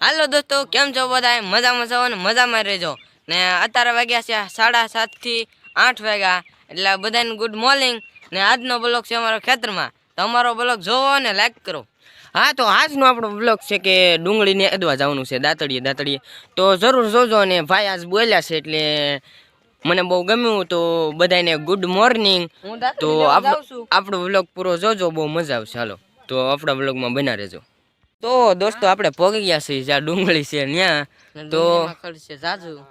હાલો દોસ્તો કેમ છો બધા મજામાં છો ને મજામાં રહેજો. ને અત્યારે વાગ્યા છે સાડા સાતથી આઠ વાગ્યા. એટલે બધાને ગુડ મોર્નિંગ ને આજનો બ્લોગ છે અમારો ખેતરમાં. તો અમારો બ્લોગ જોવો ને લાઈક કરો. હા તો આજનો આપણો બ્લોગ છે કે ડુંગળીને અદવા જવાનું છે દાતડીએ દાતડીએ. તો જરૂર જોજો અને ભાઈ આજ બોલ્યા છે એટલે મને બહુ ગમ્યું તો બધાને ગુડ મોર્નિંગ તો આપણો વ્લોગ પૂરો જોજો બહુ મજા આવશે. હાલો તો આપણા બ્લોગમાં બના રહેજો. તો દોસ્તો આપણે પહોંચી ગયા છીએ જ્યાં ડુંગળી છે ત્યાં તો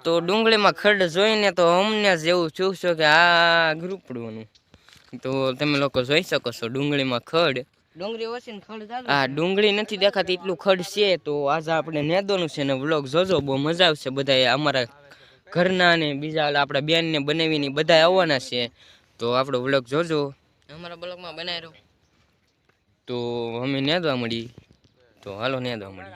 તો ડુંગળીમાં ખડ જોઈને તો અમને જેવું છું છે કે આ ગ્રુપડુંનું તો તમે લોકો જોઈ શકો છો ડુંગળીમાં ખડ. ડુંગળી ઓછી ખડ ચાલુ ડુંગળી નથી દેખાતી એટલું ખડ છે. તો આજે આપણે નેદોનું છે ને વ્લોગ જોજો બહુ મજા આવશે. બધા અમારા ઘરના ને બીજા આપણા બેન ને બનાવીને બધા આવવાના છે. તો આપણો વ્લોગ જોજો. અમારા બ્લોગમાં બનાવ્યો તો અમે નેદવા મળી. તો હાલો ને મળી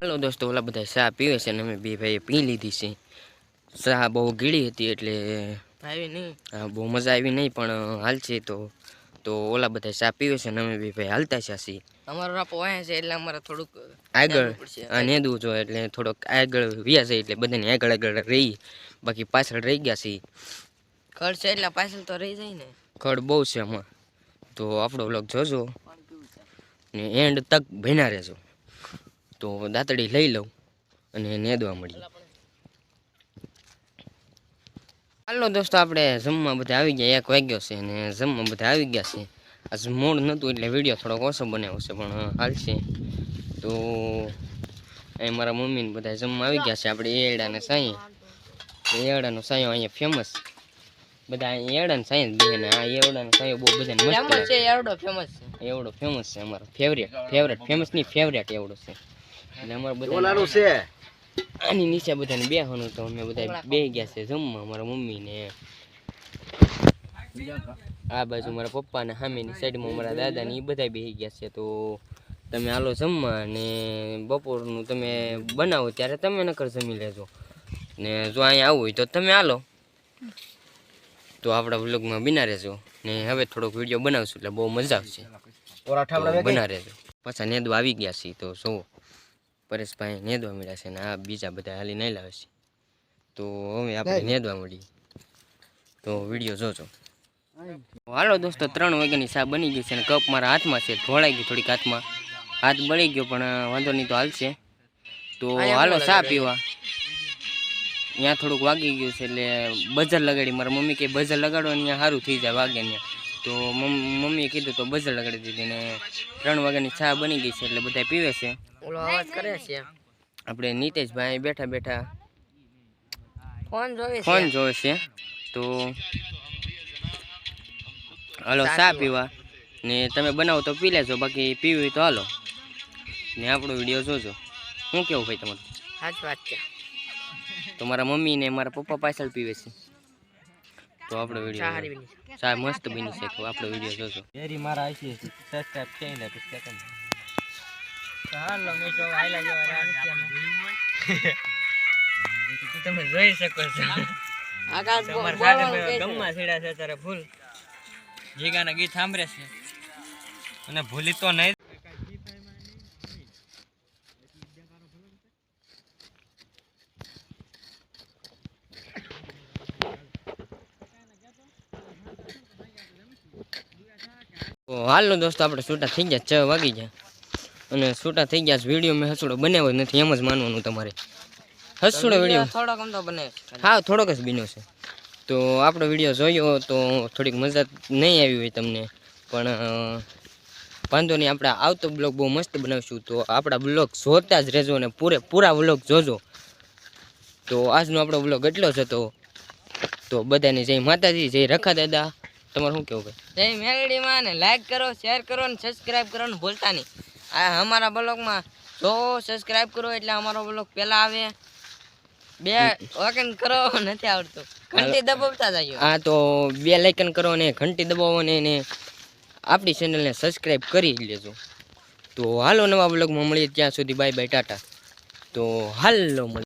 હાલો દોસ્તો, ઓલા બધા ચા પીવે છે ને અમે બે ભાઈએ પી લીધી છે. ચા બહુ ગીળી હતી એટલે ભાઈ નહીં. હા, બહુ મજા આવી નહીં પણ હાલ છે તો તો ઓલા બધા ચા પીવે છે ને અમે બી ભાઈ. હાલતા છે સી. અમારો રાપો વાય છે એટલે અમારે થોડુંક આગળ. આ નેદવું જોઈએ એટલે થોડોક આગળ વ્યા છે એટલે બધાને આગળ આગળ રહી. બાકી પાછળ રહી ગયા છે ખડ છે એટલે પાછળ તો રહી જાય ને. ખડ બહુ છે આમાં. તો આપણો વ્લોગ જોજો. ને એન્ડ તક ભેના રહેજો. તો દાંતડી લઈ લઉં અને નેદવા મળી હાલો દોસ્તો આપણે જમવા બધા આવી ગયા. એક વાગ્યો છે અને જમવા બધા આવી ગયા છે. આજ મૂળ નહોતું એટલે વીડિયો થોડોક ઓછો બનાવ્યો છે પણ હાલશે તો અહીં મારા મમ્મી ને બધા જમવા આવી ગયા છે. આપણે એડા ને સાંઈ. એડાનો સાંયો અહીંયા ફેમસ બધા એડા ને સાંઈ જ બે ને આ એવડા ને સાંયો બહુ બધાને મસ્ત ફેમસ છે એવડો ફેમસ છે. એવડો ફેમસ છે અમારો. ફેવરેટ ફેવરેટ ફેમસની ફેવરેટ એવડો છે. એટલે અમારો બધા છે. આની નીચે બધાને બેહવાનું તો અમે બધા બે ગયા છે જમવા મારા મમ્મી ને આ બાજુ મારા પપ્પા ને સામેની સાઈડમાં મારા દાદા ને એ બધા બેસી ગયા છે. તો તમે હાલો જમવા ને બપોરનું તમે બનાવો ત્યારે તમે નકર જમી લેજો. ને જો અહીંયા આવવું હોય તો તમે હાલો. તો આપણા વ્લોગમાં બિના રહેજો. ને હવે થોડોક વીડિયો બનાવશું એટલે બહુ મજા આવશે. બના રહેજો. પાછા નેદવા આવી ગયા છીએ તો જો પરેશભાઈ નેદવા મળ્યા છે ને આ બીજા બધા હાલી નહીં લાવે છે. તો હવે આપણે નેદવા મળીએ. તો વીડિયો જોજો. હાલો દોસ્તો ત્રણ વાગ્યાની ચા બની ગઈ છે ને કપ મારા હાથમાં છે ઢોળાઈ ગઈ થોડીક હાથમાં. હાથ બળી ગયો પણ વાંધો નહીં તો હાલશે. તો હાલો સા પીવા. ત્યાં થોડુંક વાગી ગયું છે એટલે બજાર લગાડી. મારા મમ્મી કે બજાર લગાડો ને ત્યાં સારું થઈ જાય વાગે ત્યાં તો મમ- મમ્મીએ કીધું તો બજાર લગાડી દીધી ને ત્રણ વાગ્યાની ચા બની ગઈ છે એટલે બધા પીવે છે. ઓલો અવાજ કરે છે. આપણે નીતેશભાઈ બેઠા બેઠા ફોન જોવે છે. ફોન જોવે છે. તો હાલો ચા પીવા. ને તમે બનાવો તો પી લેજો બાકી પીવી તો હાલો. ને આપણો વીડિયો જોજો. શું કેવું ભાઈ તમારું? સાચ વાત છે. તો મારા મમ્મી ને મારા પપ્પા પાછળ પીવે છે. તો આપણો વીડિયો ચા મસ્ત બની છે. તો આપણો વીડિયો જોજો. મારા આશી સબસ્ક્રાઇબ થઈ લે પછી કેતન હાલો મેં જો જેવા રહ્યા નથી અમે. તમે જોઈ શકો છો આકાશ બોલવાનું છે. ગમમાં સીડા છે તારે ફૂલ જીગાના ગીત સાંભળે છે અને ભૂલી તો નહીં હાલો દોસ્તો આપણે છૂટા થઈ ગયા છ વાગી ગયા અને છૂટા થઈ ગયા વીડિયો મેં હસુડો બનાવ્યો નથી એમ જ માનવાનું તમારે. હસુડો વીડિયો. થોડોક આમ તો બને હા થોડોક જ બીનો છે. તો આપણો વીડિયો જોયો તો થોડીક મજા નહીં આવી હોય તમને. પણ વાંધો નહીં આપણે આવતો બ્લોગ બહુ મસ્ત બનાવશું. તો આપણા બ્લોગ જોતા જ રહેજો અને પૂરે પૂરા બ્લોગ જોજો. તો આજનો આપણો બ્લોગ એટલો જ હતો. તો બધાને જય માતાજી જય રખા દાદા. તમારે શું કેવું ભાઈ? જય મેલડીમાં ને લાઈક કરો શેર કરો ને સબસ્ક્રાઇબ ને ભૂલતા નહીં. અમારા બ્લોગમાં જો સબસ્ક્રાઇબ કરો એટલે અમારો બ્લોગ પહેલા આવે. બે લાઇકન કરો નથી આવડતું. ઘંટી દબાવતા જજો. હા તો બે લાઇકન કરો ને ઘંટી દબાવો ને એને આપણી ચેનલને સબસ્ક્રાઇબ કરી લેજો. તો હાલો નવા બ્લોગમાં મળીએ ત્યાં સુધી બાય બાય ટાટા. તો હાલો